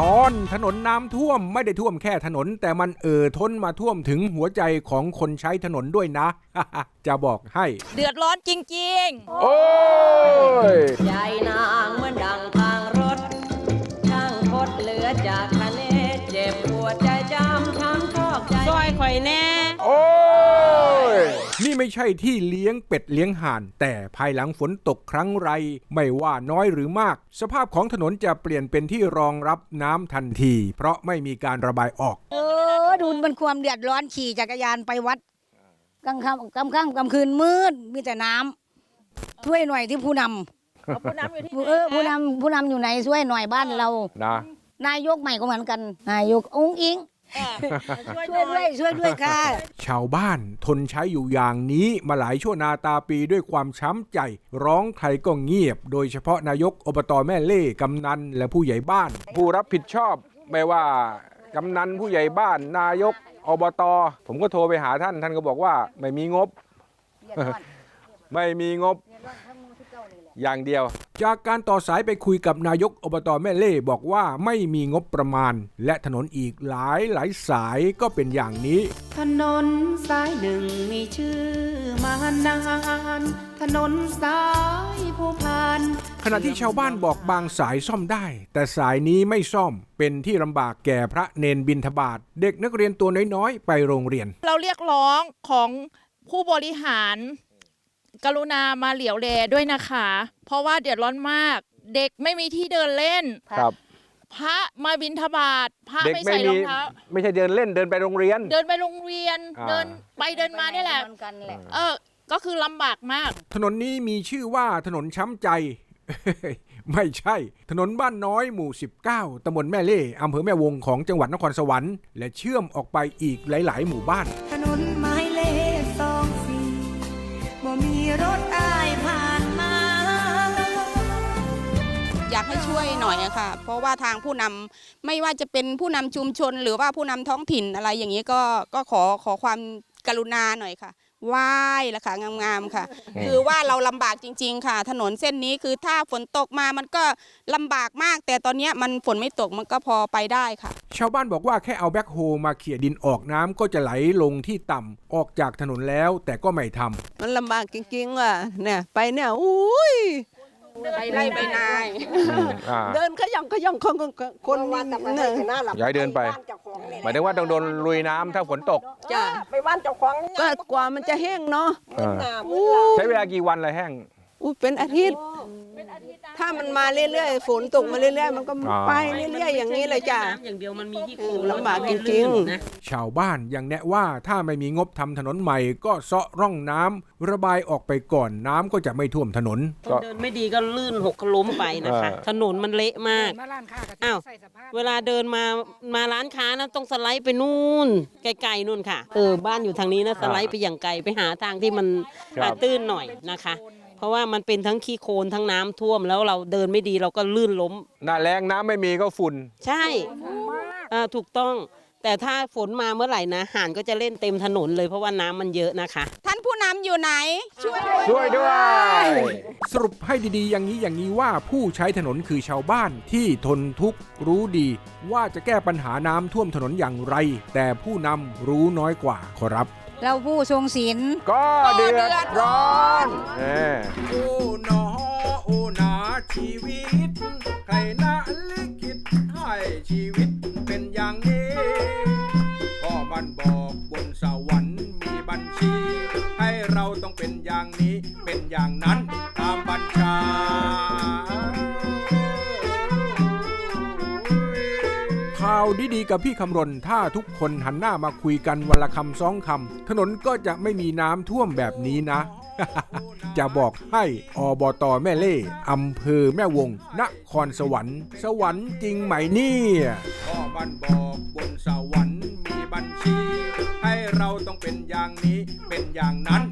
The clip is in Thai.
ตอนถนนน้ำท่วมไม่ได้ท่วมแค่ถนน แต่มันเอ่อท้นมาท่วมถึงหัวใจของคนใช้ถนนด้วยนะ จะบอกให้ เดือดร้อนจริงโอ้ยใจนางเหมือนดังทางรถช่างพดเหลือจากทะเลเจ็บปวดใจจำช้ำชอกใจๆซอยข่อยแน่ โอ้ย นี่ไม่ใช่ที่เลี้ยงเป็ดเลี้ยงห่าน แต่ภายหลังฝนตกครั้งไร ไม่ว่าน้อยหรือมาก สภาพของถนนจะเปลี่ยนเป็นที่รองรับน้ำทันที เพราะไม่มีการระบายออก เออ ดูมันความเดือดร้อนขี่จักรยานไปวัดกลางค่ำกลางค่ำกลางคืนมืดมีแต่น้ำช่วยหน่อยที่ผู้นำผู้นำอยู่ที่เออผู้นำผู้นำอยู่ไหนช่วยหน่อยบ้านเรานะ นายกใหม่ก็เหมือนกัน นายกองค์อิงช่วยช่วยด้วยช่วยด้วยค่ะ ชาวบ้านทนใช้อยู่อย่างนี้มาหลายชั่วนาตาปีด้วยความช้ำใจ ร้องใครก็เงียบ โดยเฉพาะนายกอบตแม่เล่กำนันและผู้ใหญ่บ้าน ผู้รับผิดชอบไม่ว่ากำนันผู้ใหญ่บ้าน นายกอบต ผมก็โทรไปหาท่าน ท่านก็บอกว่าไม่มีงบ ไม่มีงบ อย่างเดียว จากการต่อสายไปคุยกับนายกอบตแม่เล่บอกว่าไม่มีงบประมาณ และถนนอีกหลายหลายสายก็เป็นอย่างนี้ ถนนสายหนึ่งมีชื่อมานานถนนสายผู้พานขณะที่ชาวบ้านบอกบางสายซ่อมได้ แต่สายนี้ไม่ซ่อมเป็นที่ลำบากแก่พระเนนบินทบาทเด็กนักเรียนตัวน้อยๆ ไปโรงเรียน เราเรียกร้องของผู้บริหาร กรุณามาเหลียวแลด้วยนะคะ เพราะว่าเดือดร้อนมาก เด็กไม่มีที่เดินเล่น ครับ พระมาบินทบาทพระเด็กไม่ไม่ใส่รมีองเท้า ไม่ใช่เดินเล่นเดินไปโรงเรียน เดินไปโรงเรียน อ่า เดินไปเดินมาเนี่ยแหละเออ ก็คือลำบากมาก ถนนนี้มีชื่อว่าถนนช้ำใจ ไม่ใช่ ถนนบ้านน้อยหมู่ 19 ตำบลแม่เล่อำเภอแม่วงของจังหวัดนครสวรรค์ และเชื่อมออกไปอีกหลาย ๆ หมู่บ้าน ถนน มีรถอายผ่านมา อยากให้ช่วยหน่อยอะค่ะ เพราะว่าทางผู้นำไม่ว่าจะเป็นผู้นำชุมชน หรือว่าผู้นำท้องถิ่นอะไรอย่างนี้ก็ก็ขอขอความกรุณาหน่อยค่ะ ไหว้ละค่ะงามๆค่ะคือว่าเราลำบากจริง ๆ ค่ะ ถนนเส้นนี้คือถ้าฝนตกมามันก็ลำบากมาก แต่ตอนเนี้ยมันฝนไม่ตกมันก็พอไปได้ค่ะ ชาวบ้านบอกว่าแค่เอาแบ็คโฮมาเขี่ยดินออกน้ำก็จะไหลลงที่ต่ำออกจากถนนแล้วแต่ก็ไม่ทำ มันลำบากจริงๆว่ะเนี่ยไปเนี่ยอุ้ยไปไล่ไปนายเดินขย่องขย่องคนคนคนเนี่ยย้ายเดินไป หมายถึงว่าต้องโดนลุยน้ำถ้าฝนตก จ้ะไปบ้านเจ้าของก็กว่ามันจะแห้งเนาะอู้ใช้เวลากี่วันเลยแห้ง อุ้ยเป็นอาทิตย์ ถ้ามันมาเรื่อยๆฝนตกมาเรื่อยๆ มันก็อ๋อไปเรื่อยๆอย่างนี้เลยจ้ะอย่างเดียวมันมีที่เออลำบากจริงๆชาวบ้านยังแนะว่าถ้าไม่มีงบทำถนนใหม่ก็เซาะร่องน้ำระบายออกไปก่อนน้ำก็จะไม่ท่วมถนน คนเดินไม่ดีก็ลื่นหกล้มไปนะคะเออถนนมันเละมากอ้าวเวลาเดินมามาร้านค้านะต้องสไลด์ไปนู่นไกลๆนู่นค่ะเออบ้านอยู่ทางนี้นะสไลด์ไปอย่างไกลไปหาทางที่มันครับอ่าตื้นหน่อยนะคะ เพราะว่ามันเป็นทั้งขี้โคลนทั้งน้ำท่วมแล้วเราเดินไม่ดีเราก็ลื่นล้ม หน้าแรงน้ำไม่มีก็ฝุ่น ใช่อ่าถูกต้อง แต่ถ้าฝนมาเมื่อไหร่นะห่านก็จะเล่นเต็มถนนเลยเพราะว่าน้ำมันเยอะนะคะ ท่านผู้นำอยู่ไหน ช่วย ช่วยด้วย สรุปให้ดีๆ อย่างนี้อย่างนี้ว่าผู้ใช้ถนนคือชาวบ้านที่ทนทุกข์รู้ดี ว่าจะแก้ปัญหาน้ำท่วมถนนอย่างไร แต่ผู้นำรู้น้อยกว่าขอรับ เราผู้ทรงศีลก็เดือดร้อนโอ้หนอโอ้นาชีวิต ใครนะลิขิตให้ชีวิตเป็นอย่างนี้พ่อมันบอกบนสวรรค์าวดีๆกับพี่คำรณ ถ้าทุกคนหันหน้ามาคุยกันวันละคำสองคำถนนก็จะไม่มีน้ำท่วมแบบนี้นะ จะบอกให้อบตแม่เล่อำเภอแม่วง นครสวรรค์ สวรรค์จริงไหมเนี่ยพ่อมันบอกบนสวรรค์มีบัญชี ให้เราต้องเป็นอย่างนี้เป็นอย่างนั้น